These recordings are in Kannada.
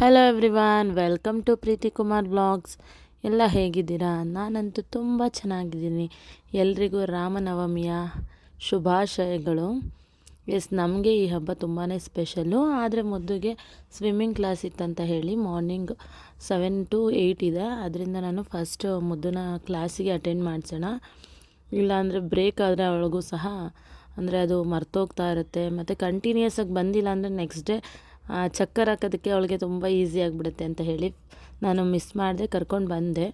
Hello everyone welcome to Preethi Kumar blogs ಎಲ್ಲ ಹೇಗಿದ್ದೀರಾ? ನಾನಂತೂ ತುಂಬ ಚೆನ್ನಾಗಿದ್ದೀನಿ. ಎಲ್ರಿಗೂ ರಾಮನವಮಿಯ ಶುಭಾಶಯಗಳು. ಎಸ್, ನಮಗೆ ಈ ಹಬ್ಬ ತುಂಬಾ ಸ್ಪೆಷಲ್ಲು. ಆದರೆ ಮೊದಲಿಗೆ ಸ್ವಿಮ್ಮಿಂಗ್ ಕ್ಲಾಸ್ ಇತ್ತಂತ ಹೇಳಿ ಮಾರ್ನಿಂಗ್ ಸೆವೆನ್ ಟು ಏಯ್ಟ್ ಇದೆ. ಅದರಿಂದ ನಾನು ಫಸ್ಟ್ ಮುದ್ದನ ಕ್ಲಾಸಿಗೆ ಅಟೆಂಡ್ ಮಾಡಿಸೋಣ. ಇಲ್ಲಾಂದರೆ ಬ್ರೇಕ್ ಆದರೆ ಅವಳಿಗೂ ಸಹ, ಅಂದರೆ ಅದು ಮರ್ತೋಗ್ತಾ ಇರುತ್ತೆ. ಮತ್ತು ಕಂಟಿನ್ಯೂಸ್ ಆಗಿ ಬಂದಿಲ್ಲ ಅಂದರೆ ನೆಕ್ಸ್ಟ್ ಡೇ ಚಕ್ಕರ್ ಹಾಕೋದಕ್ಕೆ ಅವಳಿಗೆ ತುಂಬ ಈಸಿ ಆಗಿಬಿಡುತ್ತೆ ಅಂತ ಹೇಳಿ ನಾನು ಮಿಸ್ ಮಾಡಿದೆ, ಕರ್ಕೊಂಡು ಬಂದೆ.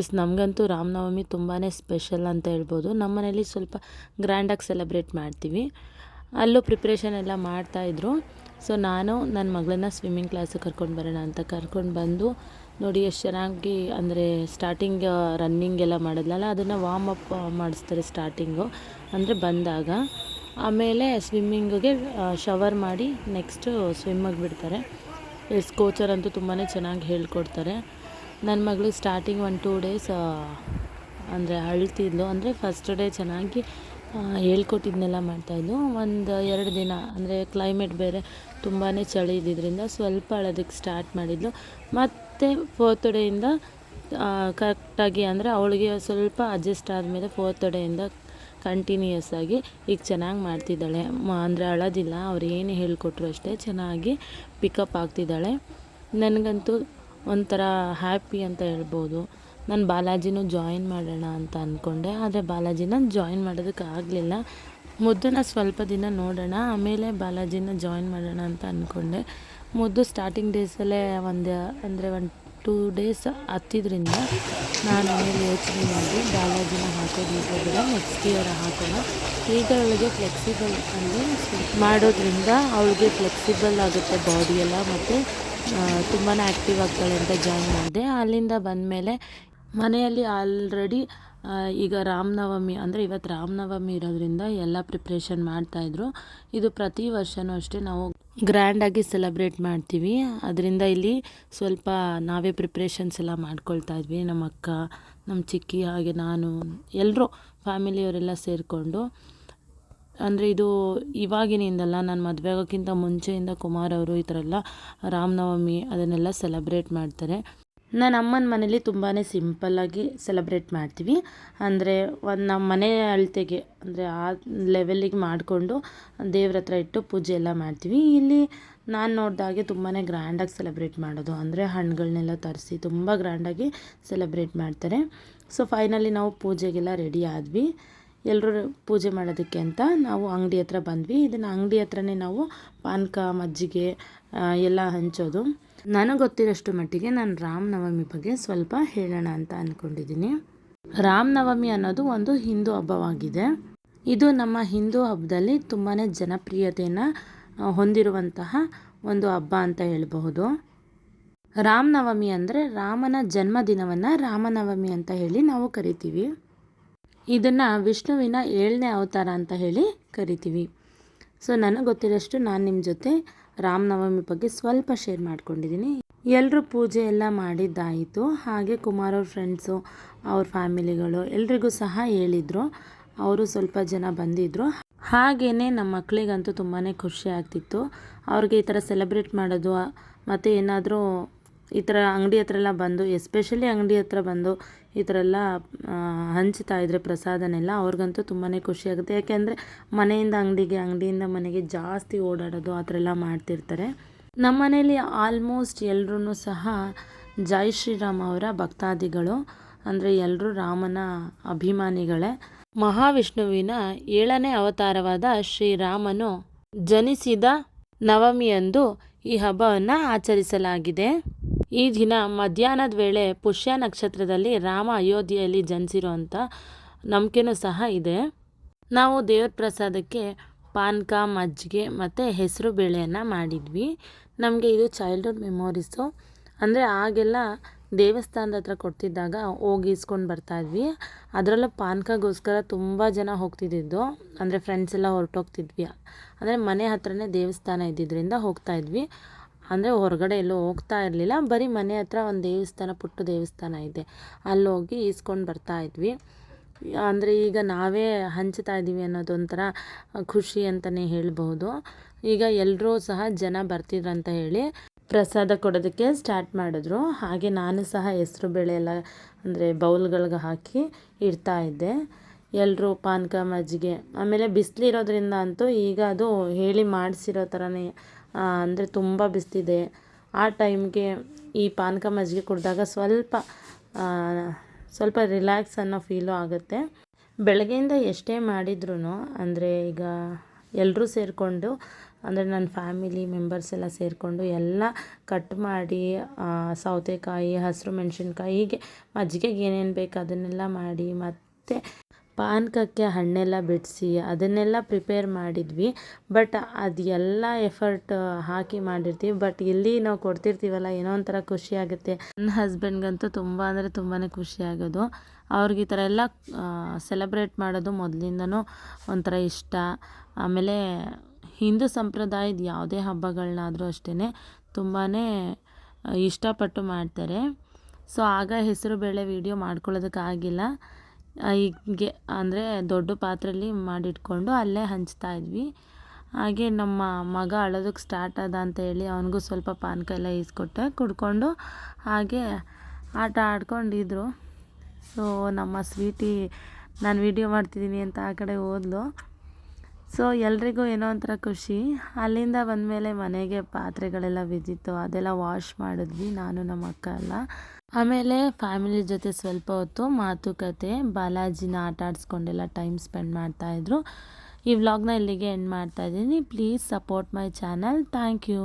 ಎಸ್ ನಮಗಂತೂ ರಾಮನವಮಿ ತುಂಬಾ ಸ್ಪೆಷಲ್ ಅಂತ ಹೇಳ್ಬೋದು. ನಮ್ಮ ಮನೇಲಿ ಸ್ವಲ್ಪ ಗ್ರ್ಯಾಂಡಾಗಿ ಸೆಲೆಬ್ರೇಟ್ ಮಾಡ್ತೀವಿ. ಅಲ್ಲೂ ಪ್ರಿಪ್ರೇಷನ್ ಎಲ್ಲ ಮಾಡ್ತಾಯಿದ್ರು ಸೊ ನಾನು ನನ್ನ ಮಗಳನ್ನ ಸ್ವಿಮ್ಮಿಂಗ್ ಕ್ಲಾಸಿಗೆ ಕರ್ಕೊಂಡು ಬರೋಣ ಅಂತ ಕರ್ಕೊಂಡು ಬಂದು ನೋಡಿ, ಎಷ್ಟು ಚೆನ್ನಾಗಿ ಅಂದರೆ ಸ್ಟಾರ್ಟಿಂಗ್ ರನ್ನಿಂಗ್ ಎಲ್ಲ ಮಾಡಿದ್ಲಲ್ಲ, ಅದನ್ನು ವಾರ್ಮ್ ಅಪ್ ಮಾಡಿಸ್ತಾರೆ ಸ್ಟಾರ್ಟಿಂಗು ಅಂದರೆ ಬಂದಾಗ ಆಮೇಲೆ ಸ್ವಿಮ್ಮಿಂಗಿಗೆ ಶವರ್ ಮಾಡಿ ನೆಕ್ಸ್ಟು ಸ್ವಿಮ್ಮಿಗೆ ಬಿಡ್ತಾರೆ. ಎಸ್ ಕೋಚರ್ ಅಂತೂ ತುಂಬಾ ಚೆನ್ನಾಗಿ ಹೇಳ್ಕೊಡ್ತಾರೆ. ನನ್ನ ಮಗಳು ಸ್ಟಾರ್ಟಿಂಗ್ ಒನ್ ಟೂ ಡೇಸ್ ಅಂದರೆ ಅಳ್ತಿದ್ಲು. ಅಂದರೆ ಫಸ್ಟ್ ಡೇ ಚೆನ್ನಾಗಿ ಹೇಳ್ಕೊಟ್ಟಿದ್ನೆಲ್ಲ ಮಾಡ್ತಾಯಿದ್ಲು. ಒಂದು ಎರಡು ದಿನ, ಅಂದರೆ ಕ್ಲೈಮೇಟ್ ಬೇರೆ ತುಂಬಾ ಚಳಿ ಇದ್ದಿದ್ದರಿಂದ ಸ್ವಲ್ಪ ಅಳೋದಕ್ಕೆ ಸ್ಟಾರ್ಟ್ ಮಾಡಿದ್ಲು. ಮತ್ತು ಫೋರ್ತ್ ಡೇಯಿಂದ ಕರೆಕ್ಟಾಗಿ ಅಂದರೆ ಅವಳಿಗೆ ಸ್ವಲ್ಪ ಅಡ್ಜಸ್ಟ್ ಆದಮೇಲೆ ಫೋರ್ತ್ ಡೇಯಿಂದ ಕಂಟಿನ್ಯೂಯಸ್ ಆಗಿ ಈಗ ಚೆನ್ನಾಗಿ ಮಾಡ್ತಿದ್ದಾಳೆ. ಅಂದರೆ ಅಳೋದಿಲ್ಲ, ಅವ್ರು ಏನು ಹೇಳಿಕೊಟ್ರು ಅಷ್ಟೇ ಚೆನ್ನಾಗಿ ಪಿಕಪ್ ಆಗ್ತಿದ್ದಾಳೆ. ನನಗಂತೂ ಒಂಥರ ಹ್ಯಾಪಿ ಅಂತ ಹೇಳ್ಬೋದು. ನಾನು ಬಾಲಾಜಿನೂ ಜಾಯಿನ್ ಮಾಡೋಣ ಅಂತ ಅಂದ್ಕೊಂಡೆ ಆದರೆ ಬಾಲಾಜಿನ ಜಾಯಿನ್ ಮಾಡೋದಕ್ಕೆ ಆಗಲಿಲ್ಲ. ಮುದ್ದನ್ನ ಸ್ವಲ್ಪ ದಿನ ನೋಡೋಣ, ಆಮೇಲೆ ಬಾಲಾಜಿನ ಜಾಯಿನ್ ಮಾಡೋಣ ಅಂತ ಅಂದ್ಕೊಂಡೆ ಮುದ್ದು ಸ್ಟಾರ್ಟಿಂಗ್ ಡೇಸಲ್ಲೇ ಒಂದು, ಅಂದರೆ ಒಂದು ಟೂ ಡೇಸ್ ಹತ್ತಿದ್ರಿಂದ ನಾನು ಆಮೇಲೆ ಯೋಚನೆ ಮಾಡಿ ಬಾಲಾಜಿನ ಹಾಕೋದು ಈಗ ನೆಕ್ಸ್ಟ್ ಇಯರ್ ಹಾಕೋಣ. ಈಗ ಅವಳಿಗೆ ಫ್ಲೆಕ್ಸಿಬಲ್ ಅಂದರೆ ಮಾಡೋದ್ರಿಂದ ಅವಳಿಗೆ ಫ್ಲೆಕ್ಸಿಬಲ್ ಆಗುತ್ತೆ ಬಾಡಿ ಎಲ್ಲ ಮತ್ತು ತುಂಬಾ ಆ್ಯಕ್ಟಿವ್ ಆಗ್ತಾಳೆ ಅಂತ ಜಾಯ್ನ್ ಮಾಡಿದೆ. ಅಲ್ಲಿಂದ ಬಂದಮೇಲೆ ಮನೆಯಲ್ಲಿ ಆಲ್ರೆಡಿ ಈಗ ರಾಮನವಮಿ, ಅಂದರೆ ಇವತ್ತು ರಾಮನವಮಿ ಇರೋದ್ರಿಂದ ಎಲ್ಲ ಪ್ರಿಪ್ರೇಷನ್ ಮಾಡ್ತಾಯಿದ್ರು ಇದು ಪ್ರತಿ ವರ್ಷವೂ ಅಷ್ಟೇ ನಾವು ಗ್ರ್ಯಾಂಡಾಗಿ ಸೆಲೆಬ್ರೇಟ್ ಮಾಡ್ತೀವಿ. ಅದರಿಂದ ಇಲ್ಲಿ ಸ್ವಲ್ಪ ನಾವೇ ಪ್ರಿಪ್ರೇಷನ್ಸ್ ಎಲ್ಲ ಮಾಡ್ಕೊಳ್ತಾ ಇದ್ವಿ. ನಮ್ಮ ಅಕ್ಕ, ನಮ್ಮ ಚಿಕ್ಕಿ, ಹಾಗೆ ನಾನು ಎಲ್ಲರೂ ಫ್ಯಾಮಿಲಿಯವರೆಲ್ಲ ಸೇರಿಕೊಂಡು. ಅಂದರೆ ಇದು ಇವಾಗಿನಿಂದಲ್ಲ, ನಾನು ಮದುವೆ ಆಗೋಕ್ಕಿಂತ ಮುಂಚೆಯಿಂದ ಕುಮಾರ್ ಅವರು ಈ ಥರ ಎಲ್ಲ ರಾಮನವಮಿ ಅದನ್ನೆಲ್ಲ ಸೆಲೆಬ್ರೇಟ್ ಮಾಡ್ತಾರೆ. ನನ್ನ ಅಮ್ಮನ ಮನೇಲಿ ತುಂಬಾ ಸಿಂಪಲ್ಲಾಗಿ ಸೆಲೆಬ್ರೇಟ್ ಮಾಡ್ತೀವಿ. ಅಂದರೆ ಒಂದು ನಮ್ಮ ಮನೆ ಅಳತೆಗೆ, ಅಂದರೆ ಆ ಲೆವೆಲಿಗೆ ಮಾಡಿಕೊಂಡು ದೇವ್ರ ಹತ್ರ ಇಟ್ಟು ಪೂಜೆ ಎಲ್ಲ ಮಾಡ್ತೀವಿ. ಇಲ್ಲಿ ನಾನು ನೋಡಿದಾಗೆ ತುಂಬಾ ಗ್ರ್ಯಾಂಡಾಗಿ ಸೆಲೆಬ್ರೇಟ್ ಮಾಡೋದು. ಅಂದರೆ ಹಣ್ಣುಗಳನ್ನೆಲ್ಲ ತರಿಸಿ ತುಂಬ ಗ್ರ್ಯಾಂಡಾಗಿ ಸೆಲೆಬ್ರೇಟ್ ಮಾಡ್ತಾರೆ. ಸೊ ಫೈನಲಿ ನಾವು ಪೂಜೆಗೆಲ್ಲ ರೆಡಿ ಆದ್ವಿ. ಎಲ್ಲರೂ ಪೂಜೆ ಮಾಡೋದಕ್ಕೆ ಅಂತ ನಾವು ಅಂಗಡಿ ಹತ್ರ ಬಂದ್ವಿ. ಇದನ್ನು ಅಂಗಡಿ ಹತ್ರನೇ ನಾವು ಪಾನಕ, ಮಜ್ಜಿಗೆ ಎಲ್ಲ ಹಂಚೋದು. ನನಗೆ ಗೊತ್ತಿರೋಷ್ಟು ಮಟ್ಟಿಗೆ ನಾನು ರಾಮನವಮಿ ಬಗ್ಗೆ ಸ್ವಲ್ಪ ಹೇಳೋಣ ಅಂತ ಅಂದ್ಕೊಂಡಿದ್ದೀನಿ ರಾಮನವಮಿ ಅನ್ನೋದು ಒಂದು ಹಿಂದೂ ಹಬ್ಬವಾಗಿದೆ. ಇದು ನಮ್ಮ ಹಿಂದೂ ಹಬ್ಬದಲ್ಲಿ ತುಂಬಾ ಜನಪ್ರಿಯತೆಯನ್ನು ಹೊಂದಿರುವಂತಹ ಒಂದು ಹಬ್ಬ ಅಂತ ಹೇಳಬಹುದು. ರಾಮನವಮಿ ಅಂದರೆ ರಾಮನ ಜನ್ಮದಿನವನ್ನು ರಾಮನವಮಿ ಅಂತ ಹೇಳಿ ನಾವು ಕರಿತೀವಿ. ಇದನ್ನು ವಿಷ್ಣುವಿನ ಏಳನೇ ಅವತಾರ ಅಂತ ಹೇಳಿ ಕರಿತೀವಿ. ಸೊ, ನನಗೆ ಗೊತ್ತಿರೋಷ್ಟು ನಾನು ನಿಮ್ಮ ಜೊತೆ ರಾಮನವಮಿ ಬಗ್ಗೆ ಸ್ವಲ್ಪ ಶೇರ್ ಮಾಡ್ಕೊಂಡಿದ್ದೀನಿ ಎಲ್ಲರೂ ಪೂಜೆ ಎಲ್ಲ ಮಾಡಿದ್ದಾಯಿತು. ಹಾಗೆ ಕುಮಾರ್ ಅವ್ರ ಫ್ರೆಂಡ್ಸು ಅವ್ರ ಫ್ಯಾಮಿಲಿಗಳು ಎಲ್ರಿಗೂ ಸಹ ಹೇಳಿದರು. ಅವರು ಸ್ವಲ್ಪ ಜನ ಬಂದಿದ್ದರು ಹಾಗೆಯೇ ನಮ್ಮ ಮಕ್ಕಳಿಗಂತೂ ತುಂಬಾ ಖುಷಿ ಆಗ್ತಿತ್ತು. ಅವ್ರಿಗೆ ಈ ಥರ ಸೆಲೆಬ್ರೇಟ್ ಮಾಡೋದು, ಮತ್ತು ಏನಾದರೂ ಈ ಥರ ಅಂಗಡಿ ಹತ್ರ ಎಲ್ಲ ಬಂದು ಎಸ್ಪೆಷಲಿ ಅಂಗಡಿ ಹತ್ರ ಬಂದು ಈ ಥರ ಎಲ್ಲ ಹಂಚ್ತಾ ಇದ್ದರೆ ಪ್ರಸಾದನೆಲ್ಲ ಅವ್ರಿಗಂತೂ ತುಂಬಾ ಖುಷಿ ಆಗುತ್ತೆ. ಯಾಕೆಂದರೆ ಮನೆಯಿಂದ ಅಂಗಡಿಗೆ, ಅಂಗಡಿಯಿಂದ ಮನೆಗೆ ಜಾಸ್ತಿ ಓಡಾಡೋದು ಆ ಥರ ಎಲ್ಲ ಮಾಡ್ತಿರ್ತಾರೆ. ನಮ್ಮ ಮನೇಲಿ ಆಲ್ಮೋಸ್ಟ್ ಎಲ್ಲರೂ ಸಹ ಜೈ ಶ್ರೀರಾಮ್ ಅವರ ಭಕ್ತಾದಿಗಳು, ಅಂದರೆ ಎಲ್ಲರೂ ರಾಮನ ಅಭಿಮಾನಿಗಳೇ. ಮಹಾವಿಷ್ಣುವಿನ ಏಳನೇ ಅವತಾರವಾದ ಶ್ರೀರಾಮನು ಜನಿಸಿದ ನವಮಿಯಂದು ಈ ಹಬ್ಬವನ್ನು ಆಚರಿಸಲಾಗಿದೆ. ಈ ದಿನ ಮಧ್ಯಾಹ್ನದ ವೇಳೆ ಪುಷ್ಯ ನಕ್ಷತ್ರದಲ್ಲಿ ರಾಮ ಅಯೋಧ್ಯೆಯಲ್ಲಿ ಜನಿಸಿರುವಂಥ ನಂಬಿಕೆನೂ ಸಹ ಇದೆ. ನಾವು ದೇವ್ರ ಪ್ರಸಾದಕ್ಕೆ ಪಾನಕ, ಮಜ್ಜಿಗೆ ಮತ್ತು ಹೆಸರು ಬೇಳೆಯನ್ನು ಮಾಡಿದ್ವಿ. ನಮಗೆ ಇದು ಚೈಲ್ಡ್ಹುಡ್ ಮೆಮೊರೀಸು ಅಂದರೆ ಆಗೆಲ್ಲ ದೇವಸ್ಥಾನದ ಹತ್ರ ಕೊಡ್ತಿದ್ದಾಗ ಹೋಗಿ ಇಸ್ಕೊಂಡು ಬರ್ತಾಯಿದ್ವಿ ಅದರಲ್ಲೂ ಪಾನಕಗೋಸ್ಕರ ತುಂಬ ಜನ ಹೋಗ್ತಿದ್ದಿದ್ದು. ಅಂದರೆ ಫ್ರೆಂಡ್ಸ್ ಎಲ್ಲ ಹೊರಟೋಗ್ತಿದ್ವಿ. ಅಂದರೆ ಮನೆ ಹತ್ರನೇ ದೇವಸ್ಥಾನ ಇದ್ದಿದ್ದರಿಂದ ಹೋಗ್ತಾಯಿದ್ವಿ ಅಂದರೆ ಹೊರಗಡೆ ಎಲ್ಲೂ ಹೋಗ್ತಾ ಇರಲಿಲ್ಲ. ಬರೀ ಮನೆ ಹತ್ರ ಒಂದು ದೇವಸ್ಥಾನ, ಪುಟ್ಟ ದೇವಸ್ಥಾನ ಇದೆ. ಅಲ್ಲೋಗಿ ಈಸ್ಕೊಂಡು ಬರ್ತಾ ಇದ್ವಿ. ಅಂದರೆ ಈಗ ನಾವೇ ಹಂಚ್ತಾ ಇದ್ದೀವಿ ಅನ್ನೋದೊಂಥರ ಖುಷಿ ಅಂತಲೇ ಹೇಳ್ಬೋದು. ಈಗ ಎಲ್ಲರೂ ಸಹ ಜನ ಬರ್ತಿದ್ರು ಅಂತ ಹೇಳಿ ಪ್ರಸಾದ ಕೊಡೋದಕ್ಕೆ ಸ್ಟಾರ್ಟ್ ಮಾಡಿದ್ರು. ಹಾಗೆ ನಾನು ಸಹ ಹೆಸರು ಬೇಳೆ ಎಲ್ಲ ಅಂದರೆ ಬೌಲ್ಗಳಿಗೆ ಹಾಕಿ ಇಡ್ತಾ ಇದ್ದೆ. ಎಲ್ಲರೂ ಪಾನಕ ಮಜ್ಜಿಗೆ, ಆಮೇಲೆ ಬಿಸಿಲಿರೋದ್ರಿಂದ ಅಂತೂ ಈಗ ಅದು ಹೇಳಿ ಮಾಡಿಸಿರೋ ಥರನೇ ಅಂದರೆ ತುಂಬ ಬಿಸ್ತಿದೆ. ಆ ಟೈಮ್ಗೆ ಈ ಪಾನಕ ಮಜ್ಜಿಗೆ ಕುಡಿದಾಗ ಸ್ವಲ್ಪ ಸ್ವಲ್ಪ ರಿಲ್ಯಾಕ್ಸ್ ಅನ್ನೋ ಫೀಲು ಆಗುತ್ತೆ. ಬೆಳಗ್ಗೆಯಿಂದ ಎಷ್ಟೇ ಮಾಡಿದ್ರೂ ಅಂದರೆ ಈಗ ಎಲ್ಲರೂ ಸೇರಿಕೊಂಡು, ಅಂದರೆ ನನ್ನ ಫ್ಯಾಮಿಲಿ ಮೆಂಬರ್ಸ್ ಎಲ್ಲ ಸೇರಿಕೊಂಡು ಎಲ್ಲ ಕಟ್ ಮಾಡಿ ಸೌತೆಕಾಯಿ, ಹಸಿರು ಮೆಣಸಿನ್ಕಾಯಿ, ಹೀಗೆ ಮಜ್ಜಿಗೆಗೆ ಏನೇನು ಬೇಕು ಅದನ್ನೆಲ್ಲ ಮಾಡಿ, ಮತ್ತು ಪಾನಕಕ್ಕೆ ಹಣ್ಣೆಲ್ಲ ಬಿಡಿಸಿ ಅದನ್ನೆಲ್ಲ ಪ್ರಿಪೇರ್ ಮಾಡಿದ್ವಿ. ಬಟ್ ಅದು ಎಲ್ಲ ಎಫರ್ಟ್ ಹಾಕಿ ಮಾಡಿರ್ತೀವಿ. ಬಟ್ ಇಲ್ಲಿ ನಾವು ಕೊಡ್ತಿರ್ತೀವಲ್ಲ, ಏನೋ ಒಂಥರ ಖುಷಿ ಆಗುತ್ತೆ. ನನ್ನ ಹಸ್ಬೆಂಡ್ಗಂತೂ ತುಂಬ ಅಂದರೆ ತುಂಬಾ ಖುಷಿ ಆಗೋದು. ಅವ್ರಿಗೆ ಈ ಥರ ಎಲ್ಲ ಸೆಲೆಬ್ರೇಟ್ ಮಾಡೋದು ಮೊದಲಿಂದನೂ ಒಂಥರ ಇಷ್ಟ. ಆಮೇಲೆ ಹಿಂದೂ ಸಂಪ್ರದಾಯದ ಯಾವುದೇ ಹಬ್ಬಗಳನ್ನಾದರೂ ಅಷ್ಟೇ ತುಂಬಾ ಇಷ್ಟಪಟ್ಟು ಮಾಡ್ತಾರೆ. ಸೊ ಆಗ ಹೆಸರು ಬೇಳೆ ವೀಡಿಯೋ ಮಾಡ್ಕೊಳ್ಳೋದಕ್ಕಾಗಿಲ್ಲ. ಹೀಗೆ ಅಂದರೆ ದೊಡ್ಡ ಪಾತ್ರೆಯಲ್ಲಿ ಮಾಡಿಟ್ಕೊಂಡು ಅಲ್ಲೇ ಹಂಚ್ತಾ ಇದ್ವಿ. ಹಾಗೆ ನಮ್ಮ ಮಗ ಅಳೋದಕ್ಕೆ ಸ್ಟಾರ್ಟ್ ಆದ ಅಂತ ಹೇಳಿ ಅವನಿಗೂ ಸ್ವಲ್ಪ ಪಾನಕ ಎಲ್ಲ ಈಸ್ಕೊಟ್ಟೆ, ಕುಡ್ಕೊಂಡು ಹಾಗೆ ಆಟ ಆಡ್ಕೊಂಡಿದ್ರು. ಸೊ ನಮ್ಮ ಸ್ವೀಟಿ ನಾನು ವೀಡಿಯೋ ಮಾಡ್ತಿದ್ದೀನಿ ಅಂತ ಆ ಕಡೆ ಹೋದ್ಲು. ಸೊ ಎಲ್ರಿಗೂ ಏನೋ ಒಂಥರ ಖುಷಿ. ಅಲ್ಲಿಂದ ಬಂದ ಮೇಲೆ ಮನೆಗೆ ಪಾತ್ರೆಗಳೆಲ್ಲ ಬಿದ್ದಿತ್ತು ಅದೆಲ್ಲ ವಾಶ್ ಮಾಡಿದ್ವಿ, ನಾನು ನಮ್ಮ ಅಕ್ಕ ಎಲ್ಲ. ಆಮೇಲೆ ಫ್ಯಾಮಿಲಿ ಜೊತೆ ಸ್ವಲ್ಪ ಹೊತ್ತು ಮಾತುಕತೆ ಬಾಲಾಜಿನ ಆಟ ಆಡಿಸ್ಕೊಂಡೆಲ್ಲ ಟೈಮ್ ಸ್ಪೆಂಡ್ ಮಾಡ್ತಾಯಿದ್ರು ಈ ವ್ಲಾಗ್ನ ಇಲ್ಲಿಗೆ ಎಂಡ್ ಮಾಡ್ತಾಯಿದ್ದೀನಿ please support my channel thank you